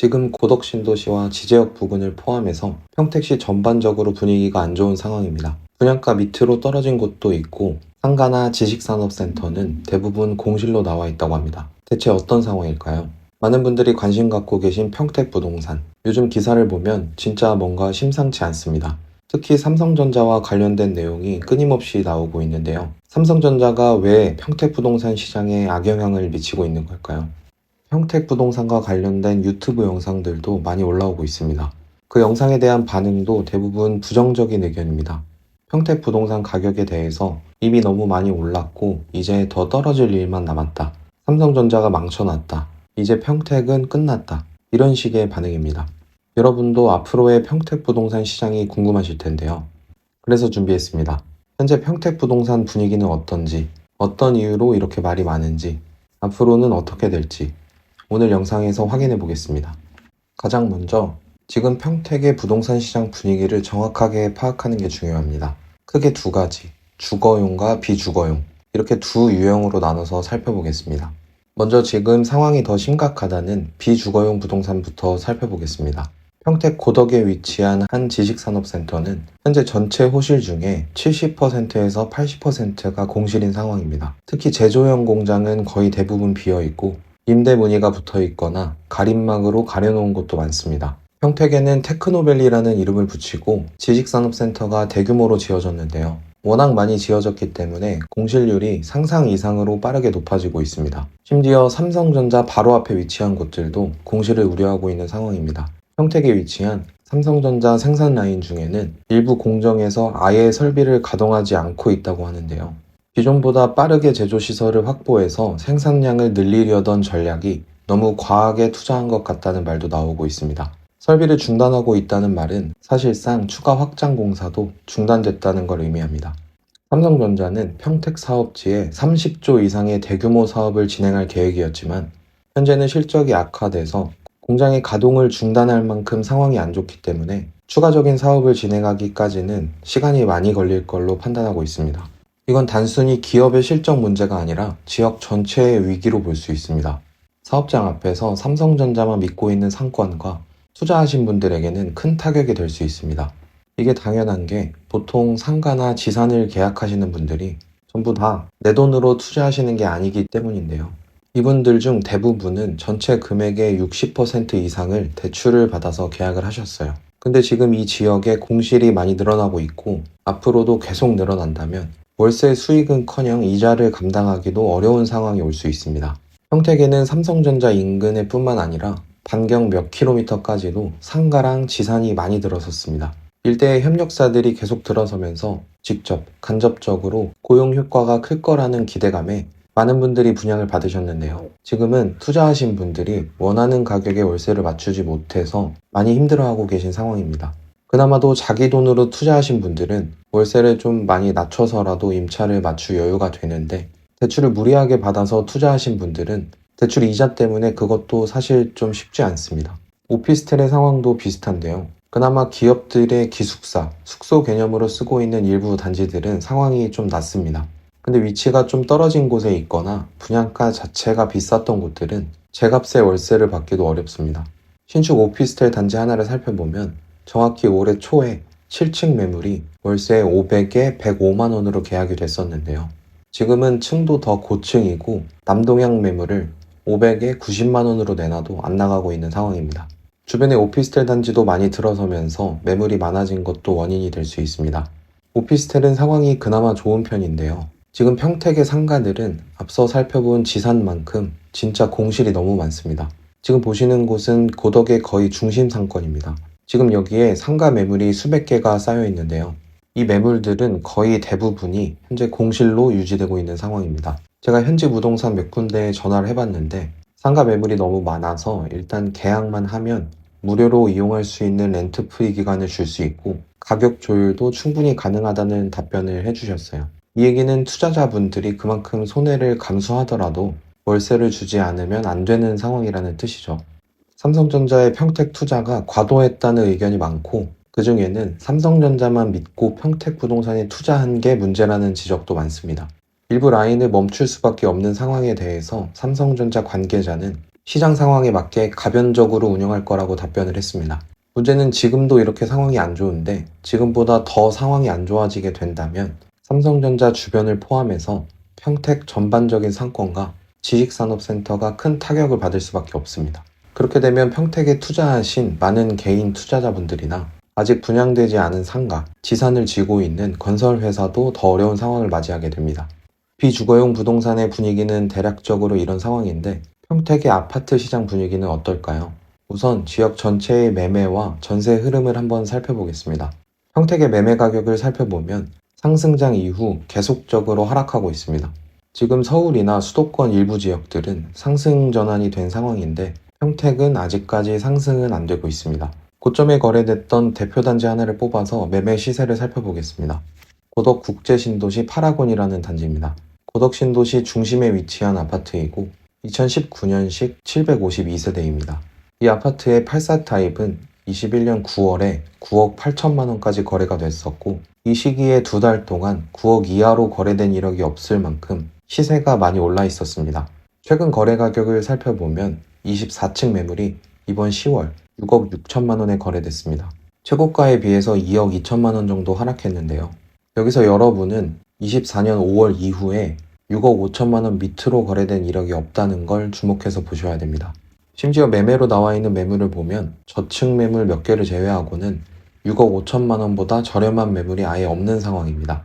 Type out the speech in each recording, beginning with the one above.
지금 고덕 신도시와 지제역 부근을 포함해서 평택시 전반적으로 분위기가 안 좋은 상황입니다. 분양가 밑으로 떨어진 곳도 있고 상가나 지식산업센터는 대부분 공실로 나와 있다고 합니다. 대체 어떤 상황일까요? 많은 분들이 관심 갖고 계신 평택 부동산. 요즘 기사를 보면 진짜 뭔가 심상치 않습니다. 특히 삼성전자와 관련된 내용이 끊임없이 나오고 있는데요. 삼성전자가 왜 평택 부동산 시장에 악영향을 미치고 있는 걸까요? 평택 부동산과 관련된 유튜브 영상들도 많이 올라오고 있습니다. 그 영상에 대한 반응도 대부분 부정적인 의견입니다. 평택 부동산 가격에 대해서 이미 너무 많이 올랐고 이제 더 떨어질 일만 남았다. 삼성전자가 망쳐놨다. 이제 평택은 끝났다. 이런 식의 반응입니다. 여러분도 앞으로의 평택 부동산 시장이 궁금하실 텐데요. 그래서 준비했습니다. 현재 평택 부동산 분위기는 어떤지, 어떤 이유로 이렇게 말이 많은지, 앞으로는 어떻게 될지 오늘 영상에서 확인해 보겠습니다. 가장 먼저 지금 평택의 부동산 시장 분위기를 정확하게 파악하는 게 중요합니다. 크게 두 가지, 주거용과 비주거용 이렇게 두 유형으로 나눠서 살펴보겠습니다. 먼저 지금 상황이 더 심각하다는 비주거용 부동산부터 살펴보겠습니다. 평택 고덕에 위치한 한 지식산업센터는 현재 전체 호실 중에 70%에서 80%가 공실인 상황입니다. 특히 제조형 공장은 거의 대부분 비어 있고 임대 문의가 붙어 있거나 가림막으로 가려놓은 곳도 많습니다. 평택에는 테크노밸리라는 이름을 붙이고 지식산업센터가 대규모로 지어졌는데요. 워낙 많이 지어졌기 때문에 공실률이 상상 이상으로 빠르게 높아지고 있습니다. 심지어 삼성전자 바로 앞에 위치한 곳들도 공실을 우려하고 있는 상황입니다. 평택에 위치한 삼성전자 생산 라인 중에는 일부 공정에서 아예 설비를 가동하지 않고 있다고 하는데요. 기존보다 빠르게 제조 시설을 확보해서 생산량을 늘리려던 전략이 너무 과하게 투자한 것 같다는 말도 나오고 있습니다. 설비를 중단하고 있다는 말은 사실상 추가 확장 공사도 중단됐다는 걸 의미합니다. 삼성전자는 평택 사업지에 30조 이상의 대규모 사업을 진행할 계획이었지만 현재는 실적이 악화돼서 공장의 가동을 중단할 만큼 상황이 안 좋기 때문에 추가적인 사업을 진행하기까지는 시간이 많이 걸릴 걸로 판단하고 있습니다. 이건 단순히 기업의 실적 문제가 아니라 지역 전체의 위기로 볼 수 있습니다. 사업장 앞에서 삼성전자만 믿고 있는 상권과 투자하신 분들에게는 큰 타격이 될 수 있습니다. 이게 당연한 게 보통 상가나 지산을 계약하시는 분들이 전부 다 내 돈으로 투자하시는 게 아니기 때문인데요. 이분들 중 대부분은 전체 금액의 60% 이상을 대출을 받아서 계약을 하셨어요. 근데 지금 이 지역에 공실이 많이 늘어나고 있고 앞으로도 계속 늘어난다면 월세 수익은 커녕 이자를 감당하기도 어려운 상황이 올 수 있습니다. 평택에는 삼성전자 인근에 뿐만 아니라 반경 몇 킬로미터까지도 상가랑 지산이 많이 들어섰습니다. 일대의 협력사들이 계속 들어서면서 직접, 간접적으로 고용 효과가 클 거라는 기대감에 많은 분들이 분양을 받으셨는데요. 지금은 투자하신 분들이 원하는 가격에 월세를 맞추지 못해서 많이 힘들어하고 계신 상황입니다. 그나마도 자기 돈으로 투자하신 분들은 월세를 좀 많이 낮춰서라도 임차를 맞출 여유가 되는데 대출을 무리하게 받아서 투자하신 분들은 대출 이자 때문에 그것도 사실 좀 쉽지 않습니다. 오피스텔의 상황도 비슷한데요. 그나마 기업들의 기숙사, 숙소 개념으로 쓰고 있는 일부 단지들은 상황이 좀 낫습니다. 근데 위치가 좀 떨어진 곳에 있거나 분양가 자체가 비쌌던 곳들은 제값의 월세를 받기도 어렵습니다. 신축 오피스텔 단지 하나를 살펴보면 정확히 올해 초에 7층 매물이 월세 500에 105만 원으로 계약이 됐었는데요. 지금은 층도 더 고층이고 남동향 매물을 500에 90만 원으로 내놔도 안 나가고 있는 상황입니다. 주변에 오피스텔 단지도 많이 들어서면서 매물이 많아진 것도 원인이 될 수 있습니다. 오피스텔은 상황이 그나마 좋은 편인데요. 지금 평택의 상가들은 앞서 살펴본 지산만큼 진짜 공실이 너무 많습니다. 지금 보시는 곳은 고덕의 거의 중심 상권입니다. 지금 여기에 상가 매물이 수백 개가 쌓여 있는데요. 이 매물들은 거의 대부분이 현재 공실로 유지되고 있는 상황입니다. 제가 현지 부동산 몇 군데에 전화를 해봤는데 상가 매물이 너무 많아서 일단 계약만 하면 무료로 이용할 수 있는 렌트 프리 기간을 줄 수 있고 가격 조율도 충분히 가능하다는 답변을 해주셨어요. 이 얘기는 투자자분들이 그만큼 손해를 감수하더라도 월세를 주지 않으면 안 되는 상황이라는 뜻이죠. 삼성전자의 평택 투자가 과도했다는 의견이 많고 그 중에는 삼성전자만 믿고 평택 부동산에 투자한 게 문제라는 지적도 많습니다. 일부 라인을 멈출 수밖에 없는 상황에 대해서 삼성전자 관계자는 시장 상황에 맞게 가변적으로 운영할 거라고 답변을 했습니다. 문제는 지금도 이렇게 상황이 안 좋은데 지금보다 더 상황이 안 좋아지게 된다면 삼성전자 주변을 포함해서 평택 전반적인 상권과 지식산업센터가 큰 타격을 받을 수밖에 없습니다. 그렇게 되면 평택에 투자하신 많은 개인 투자자분들이나 아직 분양되지 않은 상가, 지산을 쥐고 있는 건설회사도 더 어려운 상황을 맞이하게 됩니다. 비주거용 부동산의 분위기는 대략적으로 이런 상황인데 평택의 아파트 시장 분위기는 어떨까요? 우선 지역 전체의 매매와 전세 흐름을 한번 살펴보겠습니다. 평택의 매매 가격을 살펴보면 상승장 이후 계속적으로 하락하고 있습니다. 지금 서울이나 수도권 일부 지역들은 상승 전환이 된 상황인데 평택은 아직까지 상승은 안 되고 있습니다. 고점에 거래됐던 대표 단지 하나를 뽑아서 매매 시세를 살펴보겠습니다. 고덕 국제신도시 파라곤이라는 단지입니다. 고덕 신도시 중심에 위치한 아파트이고 2019년식 752세대입니다. 이 아파트의 84 타입은 21년 9월에 9억 8천만 원까지 거래가 됐었고 이 시기에 두 달 동안 9억 이하로 거래된 이력이 없을 만큼 시세가 많이 올라 있었습니다. 최근 거래 가격을 살펴보면 24층 매물이 이번 10월 6억 6천만 원에 거래됐습니다. 최고가에 비해서 2억 2천만 원 정도 하락했는데요. 여기서 여러분은 24년 5월 이후에 6억 5천만 원 밑으로 거래된 이력이 없다는 걸 주목해서 보셔야 됩니다. 심지어 매매로 나와 있는 매물을 보면 저층 매물 몇 개를 제외하고는 6억 5천만 원보다 저렴한 매물이 아예 없는 상황입니다.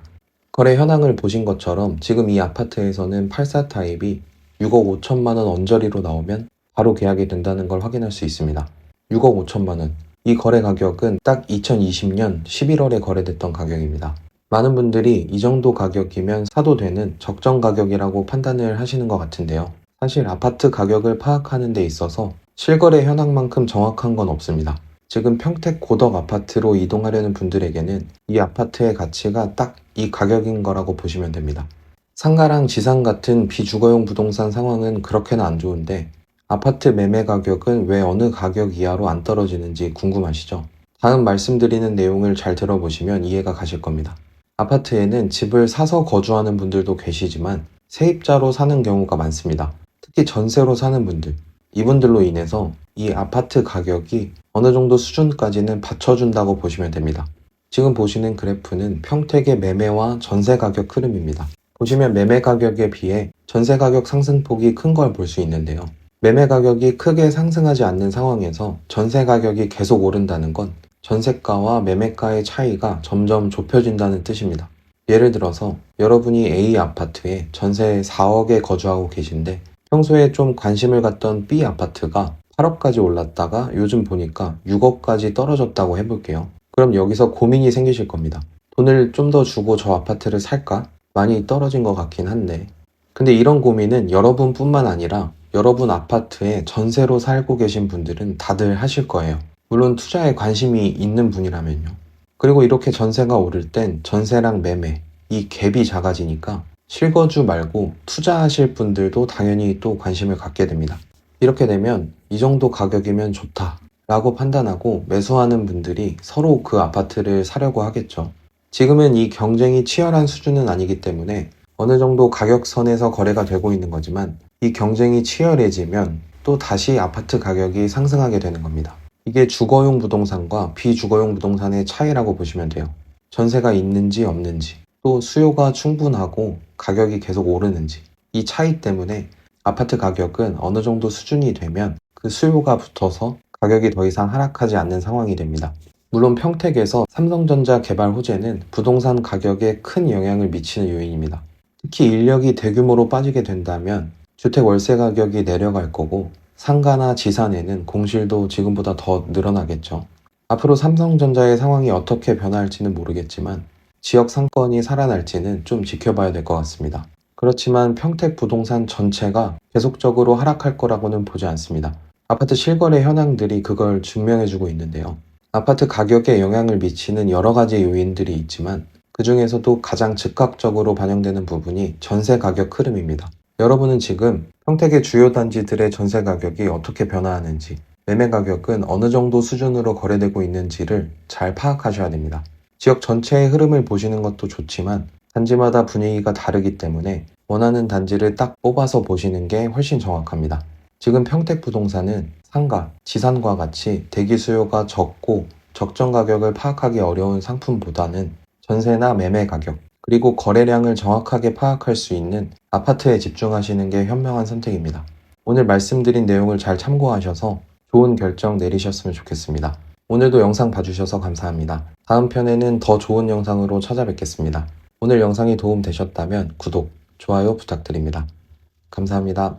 거래 현황을 보신 것처럼 지금 이 아파트에서는 84 타입이 6억 5천만 원 언저리로 나오면 바로 계약이 된다는 걸 확인할 수 있습니다. 6억 5천만 원. 이 거래 가격은 딱 2020년 11월에 거래됐던 가격입니다. 많은 분들이 이 정도 가격이면 사도 되는 적정 가격이라고 판단을 하시는 것 같은데요. 사실 아파트 가격을 파악하는 데 있어서 실거래 현황만큼 정확한 건 없습니다. 지금 평택 고덕 아파트로 이동하려는 분들에게는 이 아파트의 가치가 딱 이 가격인 거라고 보시면 됩니다. 상가랑 지상 같은 비주거용 부동산 상황은 그렇게는 안 좋은데 아파트 매매 가격은 왜 어느 가격 이하로 안 떨어지는지 궁금하시죠? 다음 말씀드리는 내용을 잘 들어보시면 이해가 가실 겁니다. 아파트에는 집을 사서 거주하는 분들도 계시지만 세입자로 사는 경우가 많습니다. 특히 전세로 사는 분들. 이분들로 인해서 이 아파트 가격이 어느 정도 수준까지는 받쳐준다고 보시면 됩니다. 지금 보시는 그래프는 평택의 매매와 전세 가격 흐름입니다. 보시면 매매 가격에 비해 전세 가격 상승폭이 큰 걸 볼 수 있는데요. 매매 가격이 크게 상승하지 않는 상황에서 전세 가격이 계속 오른다는 건 전세가와 매매가의 차이가 점점 좁혀진다는 뜻입니다. 예를 들어서 여러분이 A 아파트에 전세 4억에 거주하고 계신데 평소에 좀 관심을 갖던 B 아파트가 8억까지 올랐다가 요즘 보니까 6억까지 떨어졌다고 해볼게요. 그럼 여기서 고민이 생기실 겁니다. 돈을 좀 더 주고 저 아파트를 살까? 많이 떨어진 것 같긴 한데. 근데 이런 고민은 여러분뿐만 아니라 여러분 아파트에 전세로 살고 계신 분들은 다들 하실 거예요. 물론 투자에 관심이 있는 분이라면요. 그리고 이렇게 전세가 오를 땐 전세랑 매매, 이 갭이 작아지니까 실거주 말고 투자하실 분들도 당연히 또 관심을 갖게 됩니다. 이렇게 되면 이 정도 가격이면 좋다 라고 판단하고 매수하는 분들이 서로 그 아파트를 사려고 하겠죠. 지금은 이 경쟁이 치열한 수준은 아니기 때문에 어느 정도 가격선에서 거래가 되고 있는 거지만 이 경쟁이 치열해지면 또 다시 아파트 가격이 상승하게 되는 겁니다. 이게 주거용 부동산과 비주거용 부동산의 차이라고 보시면 돼요. 전세가 있는지 없는지, 또 수요가 충분하고 가격이 계속 오르는지, 이 차이 때문에 아파트 가격은 어느 정도 수준이 되면 그 수요가 붙어서 가격이 더 이상 하락하지 않는 상황이 됩니다. 물론 평택에서 삼성전자 개발 호재는 부동산 가격에 큰 영향을 미치는 요인입니다. 특히 인력이 대규모로 빠지게 된다면 주택 월세 가격이 내려갈 거고 상가나 지산에는 공실도 지금보다 더 늘어나겠죠. 앞으로 삼성전자의 상황이 어떻게 변화할지는 모르겠지만 지역 상권이 살아날지는 좀 지켜봐야 될 것 같습니다. 그렇지만 평택 부동산 전체가 계속적으로 하락할 거라고는 보지 않습니다. 아파트 실거래 현황들이 그걸 증명해주고 있는데요. 아파트 가격에 영향을 미치는 여러 가지 요인들이 있지만 그 중에서도 가장 즉각적으로 반영되는 부분이 전세 가격 흐름입니다. 여러분은 지금 평택의 주요 단지들의 전세 가격이 어떻게 변화하는지, 매매 가격은 어느 정도 수준으로 거래되고 있는지를 잘 파악하셔야 됩니다. 지역 전체의 흐름을 보시는 것도 좋지만 단지마다 분위기가 다르기 때문에 원하는 단지를 딱 뽑아서 보시는 게 훨씬 정확합니다. 지금 평택 부동산은 상가, 지산과 같이 대기 수요가 적고 적정 가격을 파악하기 어려운 상품보다는 전세나 매매 가격, 그리고 거래량을 정확하게 파악할 수 있는 아파트에 집중하시는 게 현명한 선택입니다. 오늘 말씀드린 내용을 잘 참고하셔서 좋은 결정 내리셨으면 좋겠습니다. 오늘도 영상 봐주셔서 감사합니다. 다음 편에는 더 좋은 영상으로 찾아뵙겠습니다. 오늘 영상이 도움 되셨다면 구독, 좋아요 부탁드립니다. 감사합니다.